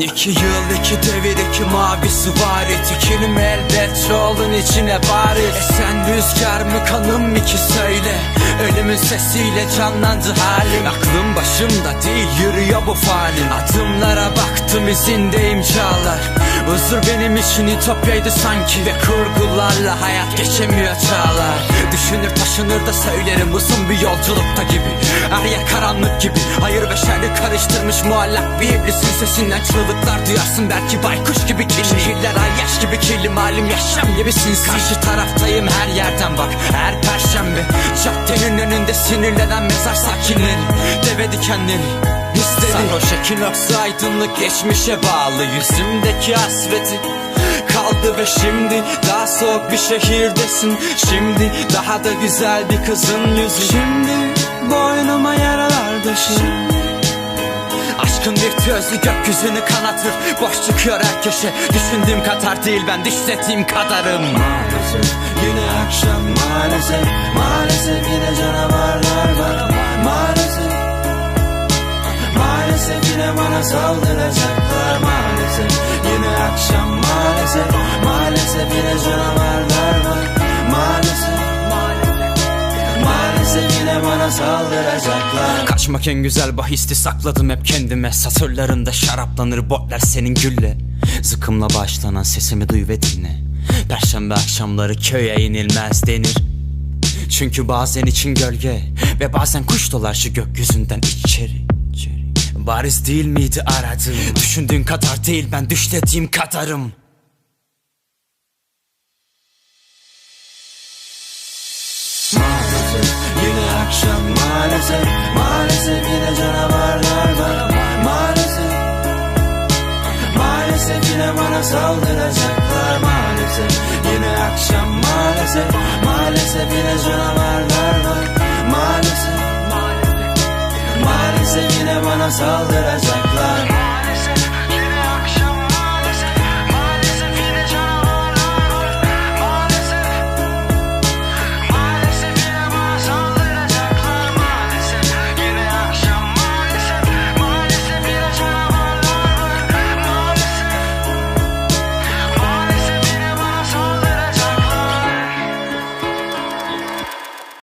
İki yıl iki devir iki mavi süvari Tükürüm elbet çoğulun içine bariz e sen rüzgar mı kanım mı ki? Söyle. Ölümün sesiyle canlandı halim. Aklım başımda değil yürüyor bu fanim Adımlara baktım izindeyim çağlar Huzur benim için ütopyaydı sanki. Ve kurgularla hayat geçemiyor çağlar. Düşünür taşınır da söylerim uzun bir yolculukta gibi. Her yer karanlık gibi. Hayır ve şerri karıştırmış muallak bir iblisin. Sesinden Çığlıklar duyarsın. Belki baykuş gibi kirli. Şehirler ay yaş gibi kirli. Malum yaşam gibi sinsi Karşı taraftayım her yerden bak. Her perşembe Caddenin önünde sinirlenen mezar sakinleri. Deve dikenleri. Hisleri Sarhoş ekinoksu aydınlık geçmişe bağlı. Yüzümdeki hasreti kaldı ve şimdi Daha soğuk bir şehirdesin. Şimdi daha da güzel bir kızın yüzü. Şimdi boynuma yaralar döşün Virtüözlü gökyüzünü kanatır. Boş çıkıyor her köşe. Düşündüğüm kadar değil ben düşlediğim kadarım. Maalesef yine akşam. Maalesef Maalesef yine canavarlar var. Maalesef Maalesef yine bana saldıracaklar. Maalesef yine akşam. Maalesef Maalesef yine canavarlar var. Maalesef Maalesef yine bana saldıracaklar Kaçmak en güzel bahisti sakladım hep kendime. Satırlarında şaraplanır botlar senin gülle. Zıkımla başlanan sesimi duy ve dinle. Perşembe akşamları köye inilmez denir. Çünkü bazen için gölge Ve bazen kuş dolar şu gökyüzünden içeri. Bariz değil miydi aradığım? Düşündüğün kadar değil ben düşlediğim kadarım. Maalesef yine akşam Maalesef bana saldıracaklar Maalesef. Yine akşam maalesef Maalesef yine canavarlar var. Maalesef Maalesef yine bana saldıracaklar